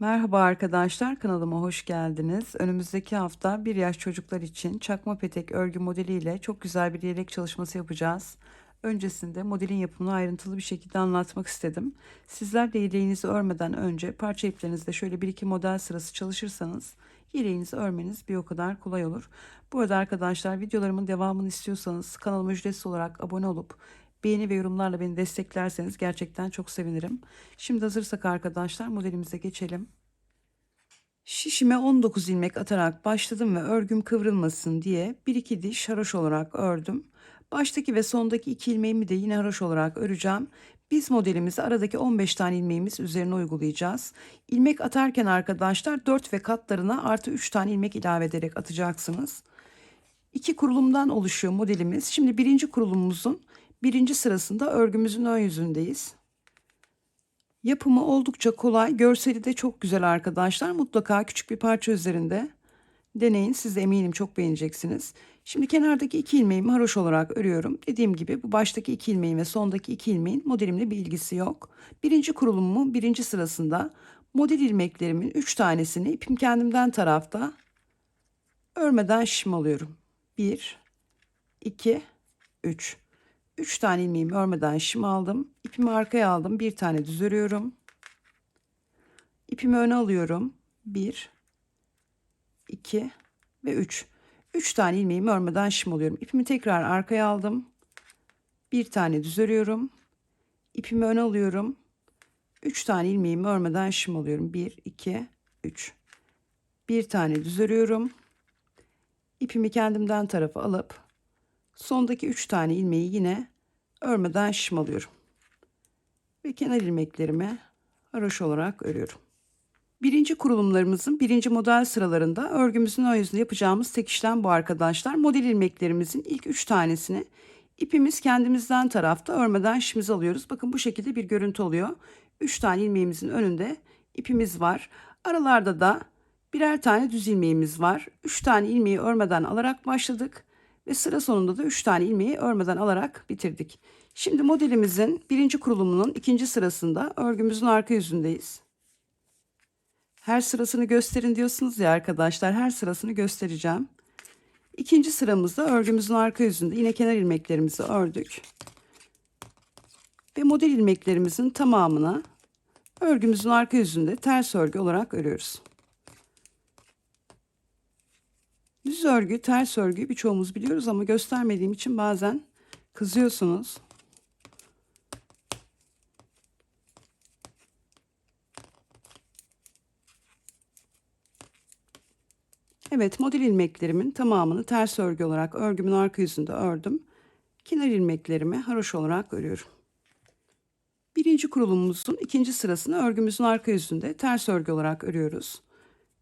Merhaba arkadaşlar kanalıma hoş geldiniz. Önümüzdeki hafta 1 yaş çocuklar için çakma petek örgü modeliyle çok güzel bir yelek çalışması yapacağız. Öncesinde modelin yapımını ayrıntılı bir şekilde anlatmak istedim. Sizler de yeleğinizi örmeden önce parça iplerinizde şöyle 1-2 model sırası çalışırsanız yeleğinizi örmeniz bir o kadar kolay olur. Bu arada arkadaşlar videolarımın devamını istiyorsanız kanalıma ücretsiz olarak abone olup beğeni ve yorumlarla beni desteklerseniz gerçekten çok sevinirim. Şimdi hazırsak arkadaşlar modelimize geçelim. Şişime 19 ilmek atarak başladım ve örgüm kıvrılmasın diye 1-2 diş haroş olarak ördüm. Baştaki ve sondaki 2 ilmeğimi de yine haroş olarak öreceğim. Biz modelimizi aradaki 15 tane ilmeğimiz üzerine uygulayacağız. İlmek atarken arkadaşlar 4 ve katlarına artı 3 tane ilmek ilave ederek atacaksınız. İki kurulumdan oluşuyor modelimiz. Şimdi birinci kurulumumuzun birinci sırasında örgümüzün ön yüzündeyiz. Yapımı oldukça kolay. Görseli de çok güzel arkadaşlar. Mutlaka küçük bir parça üzerinde deneyin. Siz de eminim çok beğeneceksiniz. Şimdi kenardaki iki ilmeğimi haroş olarak örüyorum. Dediğim gibi bu baştaki iki ilmeğin ve sondaki iki ilmeğin modelimle bir ilgisi yok. Birinci kurulumumun birinci sırasında model ilmeklerimin üç tanesini ipim kendimden tarafta örmeden şişim alıyorum. 1, 2, 3. 3 tane ilmeğimi örmeden şim aldım. İpimi arkaya aldım. Bir tane düz örüyorum. İpimi öne alıyorum. 1, 2 ve 3. 3 tane ilmeğimi örmeden şim alıyorum. İpimi tekrar arkaya aldım. Bir tane düz örüyorum. İpimi öne alıyorum. 3 tane ilmeğimi örmeden şim alıyorum. 1, 2, 3. Bir tane düz örüyorum. İpimi kendimden tarafa alıp sondaki 3 tane ilmeği yine örmeden şişim alıyorum. Ve kenar ilmeklerimi haroş olarak örüyorum. Birinci kurulumlarımızın birinci model sıralarında örgümüzün ön yüzünde yapacağımız tek işlem bu arkadaşlar. Model ilmeklerimizin ilk 3 tanesini ipimiz kendimizden tarafta örmeden şişimizi alıyoruz. Bakın bu şekilde bir görüntü oluyor. 3 tane ilmeğimizin önünde ipimiz var. Aralarda da birer tane düz ilmeğimiz var. 3 tane ilmeği örmeden alarak başladık ve sıra sonunda da 3 tane ilmeği örmeden alarak bitirdik. Şimdi modelimizin birinci kurulumunun ikinci sırasında örgümüzün arka yüzündeyiz. Her sırasını gösterin diyorsunuz ya arkadaşlar her sırasını göstereceğim. İkinci sıramızda örgümüzün arka yüzünde yine kenar ilmeklerimizi ördük. Ve model ilmeklerimizin tamamını örgümüzün arka yüzünde ters örgü olarak örüyoruz. Düz örgü, ters örgü birçoğumuz biliyoruz ama göstermediğim için bazen kızıyorsunuz. Evet model ilmeklerimin tamamını ters örgü olarak örgümün arka yüzünde ördüm. Kenar ilmeklerimi haroş olarak örüyorum. Birinci kurulumumuzun ikinci sırasını örgümüzün arka yüzünde ters örgü olarak örüyoruz.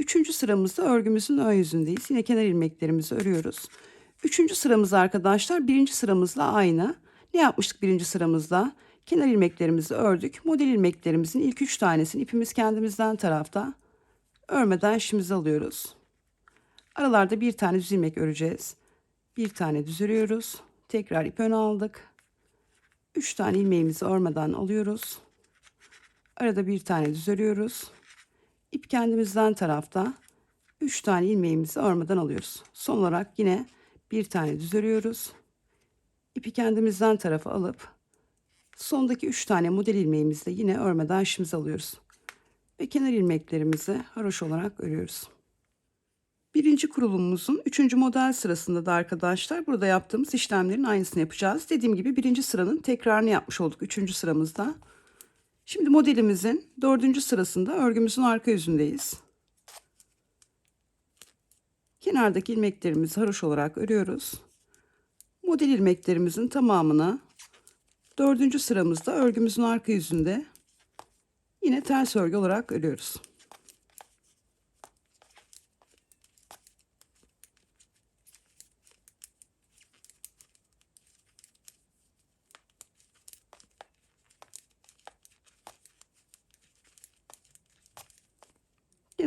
Üçüncü sıramızda örgümüzün ön yüzündeyiz. Yine kenar ilmeklerimizi örüyoruz. Üçüncü sıramız arkadaşlar birinci sıramızla aynı. Ne yapmıştık birinci sıramızda? Kenar ilmeklerimizi ördük. Model ilmeklerimizin ilk üç tanesini ipimiz kendimizden tarafta örmeden şişimizi alıyoruz. Aralarda bir tane düz ilmek öreceğiz. Bir tane düz örüyoruz. Tekrar ip öne aldık. Üç tane ilmeğimizi örmeden alıyoruz. Arada bir tane düz örüyoruz. İp kendimizden tarafta 3 tane ilmeğimizi örmeden alıyoruz. Son olarak yine bir tane düz örüyoruz. İpi kendimizden tarafa alıp sondaki 3 tane model ilmeğimizle yine örmeden şişimizi alıyoruz. Ve kenar ilmeklerimizi haroş olarak örüyoruz. Birinci kurulumumuzun üçüncü model sırasında da arkadaşlar burada yaptığımız işlemlerin aynısını yapacağız. Dediğim gibi birinci sıranın tekrarını yapmış olduk üçüncü sıramızda. Şimdi modelimizin dördüncü sırasında örgümüzün arka yüzündeyiz. Kenardaki ilmeklerimizi haroş olarak örüyoruz. Model ilmeklerimizin tamamını dördüncü sıramızda örgümüzün arka yüzünde yine ters örgü olarak örüyoruz.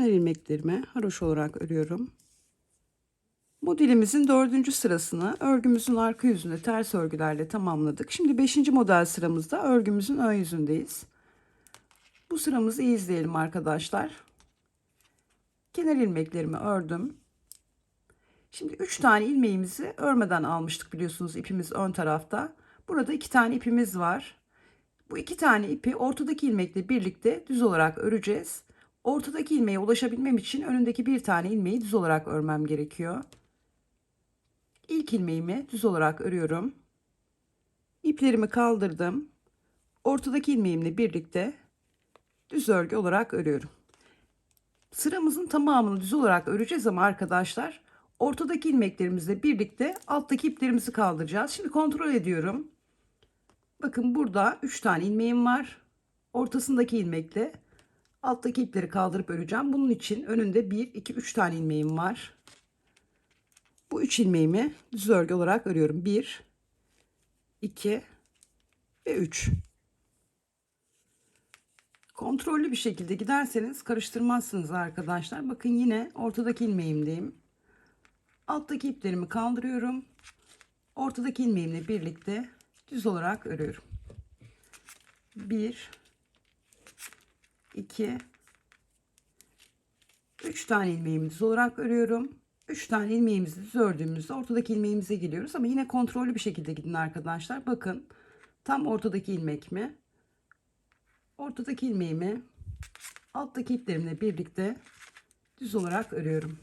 Kenar ilmeklerimi haroş olarak örüyorum. Modelimizin dördüncü sırasını örgümüzün arka yüzünde ters örgülerle tamamladık. Şimdi beşinci model sıramızda örgümüzün ön yüzündeyiz. Bu sıramızı iyi izleyelim arkadaşlar. Kenar ilmeklerimi ördüm. Şimdi 3 tane ilmeğimizi örmeden almıştık biliyorsunuz ipimiz ön tarafta. Burada 2 tane ipimiz var. Bu iki tane ipi ortadaki ilmekle birlikte düz olarak öreceğiz. Ortadaki ilmeğe ulaşabilmem için önündeki bir tane ilmeği düz olarak örmem gerekiyor. İlk ilmeğimi düz olarak örüyorum. İplerimi kaldırdım. Ortadaki ilmeğimle birlikte düz örgü olarak örüyorum. Sıramızın tamamını düz olarak öreceğiz ama arkadaşlar ortadaki ilmeklerimizle birlikte alttaki iplerimizi kaldıracağız. Şimdi kontrol ediyorum. Bakın burada 3 tane ilmeğim var. Ortasındaki ilmekle alttaki ipleri kaldırıp öreceğim. Bunun için önünde 1, 2, 3 tane ilmeğim var. Bu 3 ilmeğimi düz örgü olarak örüyorum. 1, 2 ve 3. Kontrollü bir şekilde giderseniz karıştırmazsınız arkadaşlar. Bakın yine ortadaki ilmeğimdeyim. Alttaki iplerimi kaldırıyorum. Ortadaki ilmeğimle birlikte düz olarak örüyorum. 1 2 3 tane ilmeğimi düz olarak örüyorum. 3 tane ilmeğimizi düz ördüğümüzde ortadaki ilmeğimize geliyoruz ama yine kontrollü bir şekilde gidin arkadaşlar. Bakın tam ortadaki ilmek mi? Ortadaki ilmeğimi alttaki iplerimle birlikte düz olarak örüyorum.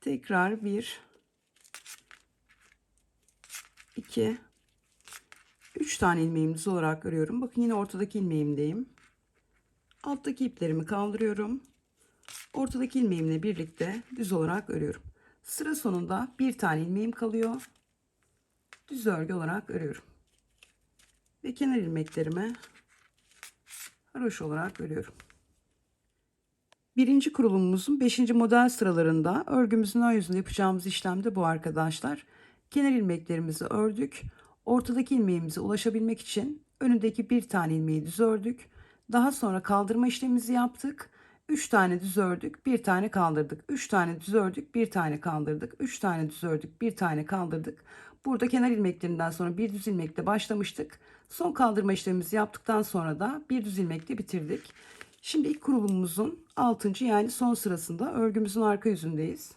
Tekrar 1 2 3 tane ilmeğimiz olarak örüyorum. Bakın yine ortadaki ilmeğimdeyim. Alttaki iplerimi kaldırıyorum. Ortadaki ilmeğimle birlikte düz olarak örüyorum. Sıra sonunda bir tane ilmeğim kalıyor. Düz örgü olarak örüyorum. Ve kenar ilmeklerimi haroş olarak örüyorum. Birinci kurulumumuzun 5. model sıralarında örgümüzün ön yüzünde yapacağımız işlem de bu arkadaşlar. Kenar ilmeklerimizi ördük. Ortadaki ilmeğimize ulaşabilmek için önündeki bir tane ilmeği düz ördük. Daha sonra kaldırma işlemimizi yaptık. 3 tane düz ördük, bir tane kaldırdık. 3 tane düz ördük, bir tane kaldırdık. 3 tane düz ördük, bir tane kaldırdık. Burada kenar ilmeklerinden sonra bir düz ilmekle başlamıştık. Son kaldırma işlemimizi yaptıktan sonra da bir düz ilmekle bitirdik. Şimdi ilk kurulumumuzun 6. yani son sırasında örgümüzün arka yüzündeyiz.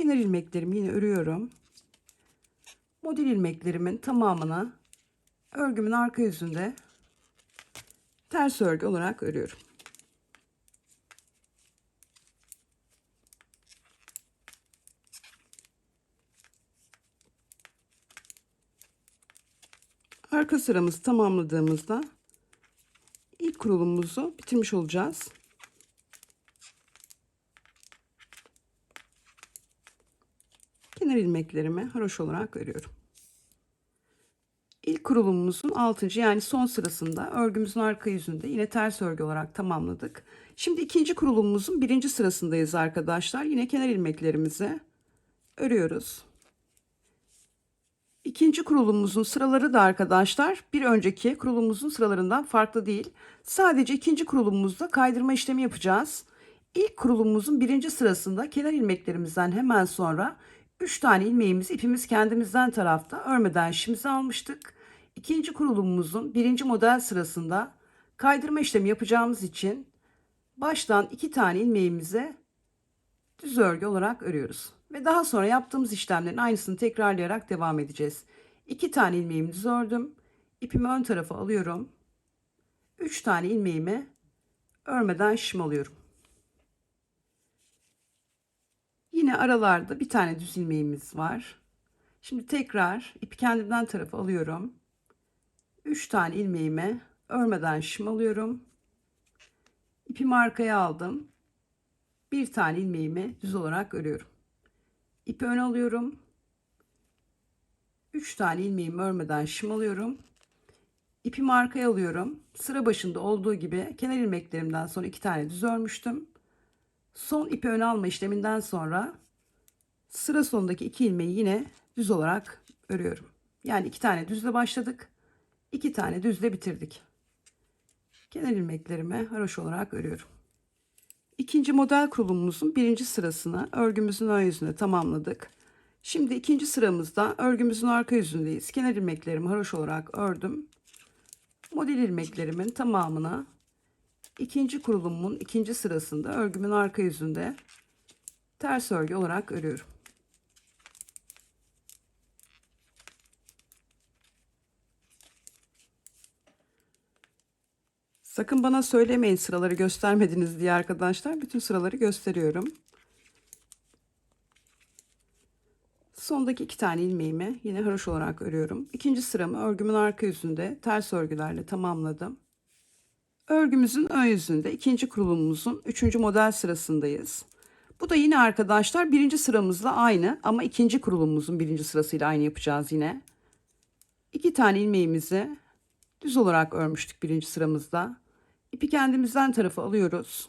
Kenar ilmeklerimi yine örüyorum. Model ilmeklerimin tamamını örgümün arka yüzünde ters örgü olarak örüyorum. Arka sıramızı tamamladığımızda ilk kurulumumuzu bitirmiş olacağız. Kenar ilmeklerimi haroş olarak örüyorum. İlk kurulumumuzun 6. yani son sırasında örgümüzün arka yüzünde yine ters örgü olarak tamamladık. Şimdi ikinci kurulumumuzun birinci sırasındayız arkadaşlar. Yine kenar ilmeklerimizi örüyoruz. İkinci kurulumumuzun sıraları da arkadaşlar bir önceki kurulumumuzun sıralarından farklı değil. Sadece ikinci kurulumumuzda kaydırma işlemi yapacağız. İlk kurulumumuzun birinci sırasında kenar ilmeklerimizden hemen sonra 3 tane ilmeğimizi ipimiz kendimizden tarafta örmeden işimizi almıştık. İkinci kurulumumuzun birinci model sırasında kaydırma işlemi yapacağımız için baştan 2 tane ilmeğimizi düz örgü olarak örüyoruz. Ve daha sonra yaptığımız işlemlerin aynısını tekrarlayarak devam edeceğiz. 2 tane ilmeğimi düz ördüm. İpimi ön tarafa alıyorum. 3 tane ilmeğimi örmeden şişim alıyorum. Yine aralarda bir tane düz ilmeğimiz var. Şimdi tekrar ipi kendimden tarafa alıyorum. 3 tane ilmeğimi örmeden şişim alıyorum. İpimi arkaya aldım. Bir tane ilmeğimi düz olarak örüyorum. İpi ön alıyorum. 3 tane ilmeğimi örmeden şişim alıyorum. İpimi arkaya alıyorum. Sıra başında olduğu gibi kenar ilmeklerimden sonra 2 tane düz örmüştüm. Son ipi ön alma işleminden sonra sıra sonundaki iki ilmeği yine düz olarak örüyorum. Yani iki tane düzle başladık. iki tane düzle bitirdik. Kenar ilmeklerimi haroş olarak örüyorum. İkinci model kurulumumuzun birinci sırasını örgümüzün ön yüzünde tamamladık. Şimdi ikinci sıramızda örgümüzün arka yüzündeyiz. Kenar ilmeklerimi haroş olarak ördüm. Model ilmeklerimin tamamını ikinci kurulumumun ikinci sırasında örgümün arka yüzünde ters örgü olarak örüyorum. Sakın bana söylemeyin sıraları göstermediniz diye arkadaşlar. Bütün sıraları gösteriyorum. Sondaki iki tane ilmeğimi yine haroş olarak örüyorum. İkinci sıramı örgümün arka yüzünde ters örgülerle tamamladım. Örgümüzün ön yüzünde ikinci kurulumumuzun üçüncü model sırasındayız. Bu da yine arkadaşlar birinci sıramızla aynı ama ikinci kurulumumuzun birinci sırasıyla aynı yapacağız yine. İki tane ilmeğimizi düz olarak örmüştük birinci sıramızda. İpi kendimizden tarafa alıyoruz.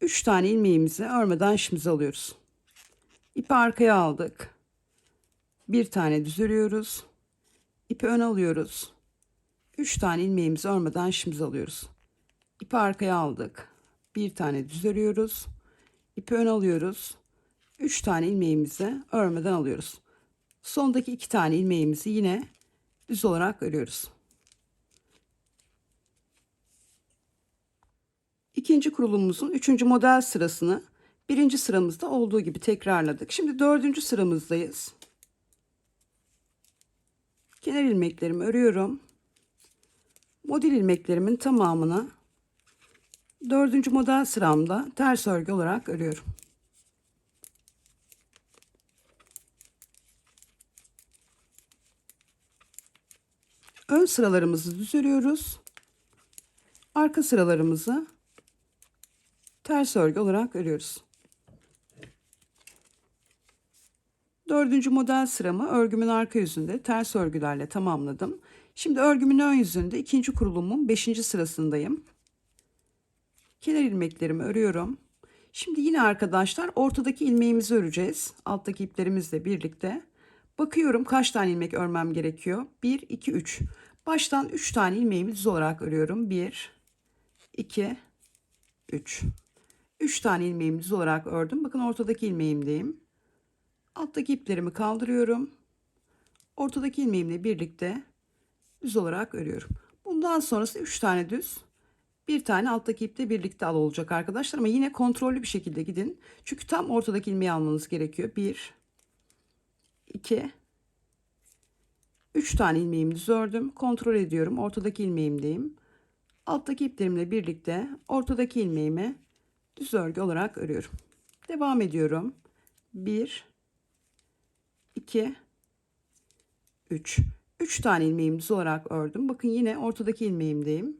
Üç tane ilmeğimizi örmeden işimize alıyoruz. İpi arkaya aldık. Bir tane düz örüyoruz. İpi ön alıyoruz. Üç tane ilmeğimizi örmeden işimize alıyoruz. İpi arkaya aldık. Bir tane düz örüyoruz. İpi ön alıyoruz. Üç tane ilmeğimizi örmeden alıyoruz. Sondaki iki tane ilmeğimizi yine düz olarak örüyoruz. İkinci kurulumumuzun üçüncü model sırasını birinci sıramızda olduğu gibi tekrarladık. Şimdi dördüncü sıramızdayız. Kenar ilmeklerimi örüyorum. Model ilmeklerimin tamamını dördüncü model sıramda ters örgü olarak örüyorum. Ön sıralarımızı düz örüyoruz. Arka sıralarımızı ters örgü olarak örüyoruz. Dördüncü model sıramı örgümün arka yüzünde ters örgülerle tamamladım. Şimdi örgümün ön yüzünde ikinci kurulumun beşinci sırasındayım. Kenar ilmeklerimi örüyorum. Şimdi yine arkadaşlar ortadaki ilmeğimizi öreceğiz. Alttaki iplerimizle birlikte. Bakıyorum kaç tane ilmek örmem gerekiyor. 1, 2, 3. Baştan 3 tane ilmeğimi düz olarak örüyorum. 1, 2, 3. 3 tane ilmeğimi düz olarak ördüm. Bakın ortadaki ilmeğimdeyim. Alttaki iplerimi kaldırıyorum. Ortadaki ilmeğimle birlikte düz olarak örüyorum. Bundan sonrası 3 tane düz, bir tane alttaki iple birlikte al olacak arkadaşlar ama yine kontrollü bir şekilde gidin. Çünkü tam ortadaki ilmeği almanız gerekiyor. 1 2 3 tane ilmeğimi düz ördüm. Kontrol ediyorum. Ortadaki ilmeğimdeyim. Alttaki iplerimle birlikte ortadaki ilmeğimi düz örgü olarak örüyorum. Devam ediyorum. 1 2 3 3 tane ilmeğimi düz olarak ördüm. Bakın yine ortadaki ilmeğimdeyim.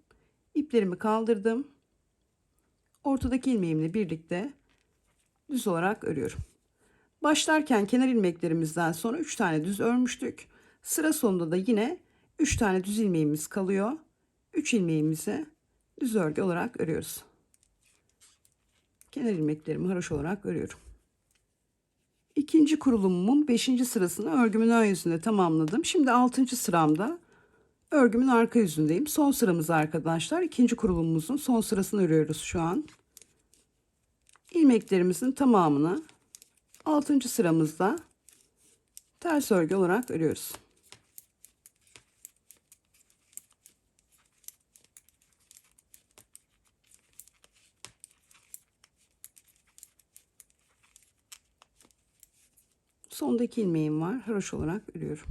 İplerimi kaldırdım. Ortadaki ilmeğimle birlikte düz olarak örüyorum. Başlarken kenar ilmeklerimizden sonra 3 tane düz örmüştük. Sıra sonunda da yine 3 tane düz ilmeğimiz kalıyor. 3 ilmeğimizi düz örgü olarak örüyoruz. Kenar ilmeklerimi haroş olarak örüyorum. İkinci kurulumumun 5. sırasını örgümün ön yüzünde tamamladım. Şimdi 6. sıramda örgümün arka yüzündeyim. Son sıramız arkadaşlar. İkinci kurulumumuzun son sırasını örüyoruz şu an. İlmeklerimizin tamamını 6. sıramızda ters örgü olarak örüyoruz. Sondaki ilmeğim var. Haroş olarak örüyorum.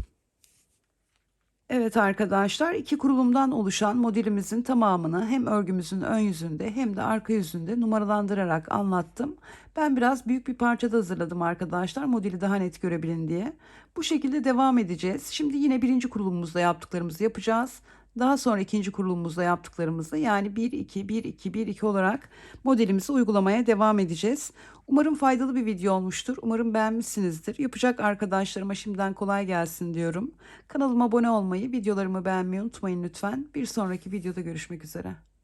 Evet arkadaşlar iki kurulumdan oluşan modelimizin tamamını hem örgümüzün ön yüzünde hem de arka yüzünde numaralandırarak anlattım. Ben biraz büyük bir parçada hazırladım arkadaşlar modeli daha net görebilin diye. Bu şekilde devam edeceğiz. Şimdi yine birinci kurulumumuzda yaptıklarımızı yapacağız. Daha sonra ikinci kurulumumuzda yaptıklarımızı yani 1 2 1 2 1 2 olarak modelimizi uygulamaya devam edeceğiz. Umarım faydalı bir video olmuştur. Umarım beğenmişsinizdir. Yapacak arkadaşlarıma şimdiden kolay gelsin diyorum. Kanalıma abone olmayı, videolarımı beğenmeyi unutmayın lütfen. Bir sonraki videoda görüşmek üzere.